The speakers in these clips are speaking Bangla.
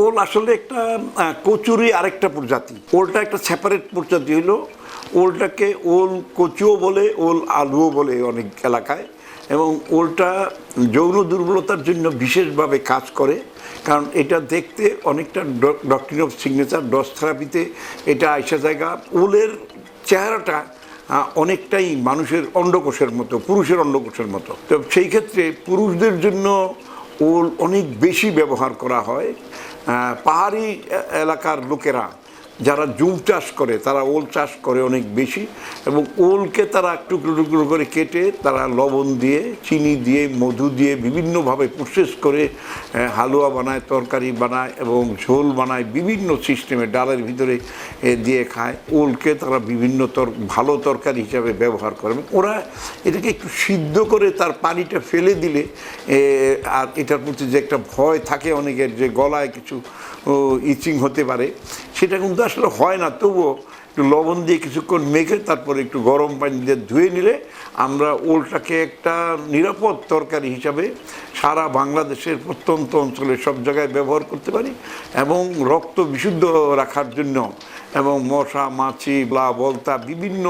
ওল আসলে একটা কচুরি আরেকটা প্রজাতি। ওলটা একটা সেপারেট প্রজাতি হলো ওলটাকে ওল কচুও বলে, ওল আলুও বলে অনেক এলাকায়। এবং ওলটা যৌন দুর্বলতার জন্য বিশেষভাবে কাজ করে, কারণ এটা দেখতে অনেকটা ডক্টরিন অফ সিগনেচার ডস থেরাপিতে এটা আইসা জায়গা। ওলের চেহারাটা অনেকটাই মানুষের অন্ডকোষের মতো, পুরুষের অন্ডকোষের মতো। তো সেই ক্ষেত্রে পুরুষদের জন্য ওল অনেক বেশি ব্যবহার করা হয়। পাহাড়ি এলাকার লোকেরা যারা জুম চাষ করে, তারা ওল চাষ করে অনেক বেশি এবং ওলকে তারা টুকরো টুকরো করে কেটে তারা লবণ দিয়ে, চিনি দিয়ে, মধু দিয়ে বিভিন্নভাবে প্রসেস করে হালুয়া বানায়, তরকারি বানায় এবং ঝোল বানায়, বিভিন্ন সিস্টেমে ডালের ভিতরে দিয়ে খায়। ওলকে তারা বিভিন্ন তর, ভালো তরকারি হিসাবে ব্যবহার করে ওরা এটাকে একটু সিদ্ধ করে তার পানিটা ফেলে দিলে আর এটার প্রতি যে একটা ভয় থাকে অনেকের, যে গলায় কিছু ইচিং হতে পারে সেটা কিন্তু আসলে হয় না, তবুও একটু লবণ দিয়ে কিছুক্ষণ মেখে তারপরে একটু গরম পানি দিয়ে ধুয়ে নিলে আমরা ওলটাকে একটা নিরাপদ তরকারি হিসাবে সারা বাংলাদেশের প্রত্যন্ত অঞ্চলে সব জায়গায় ব্যবহার করতে পারি এবং রক্ত বিশুদ্ধ রাখার জন্য এবং মশা, মাছি, ব্লা, বলতা বিভিন্ন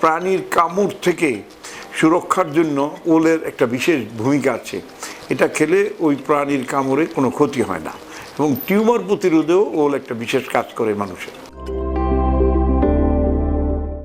প্রাণীর কামড় থেকে সুরক্ষার জন্য ওলের একটা বিশেষ ভূমিকা আছে। এটা খেলে ওই প্রাণীর কামড়ে কোনো ক্ষতি হয় না। এবং টিউমার প্রতিরোধেও ওল একটা বিশেষ কাজ করে মানুষের।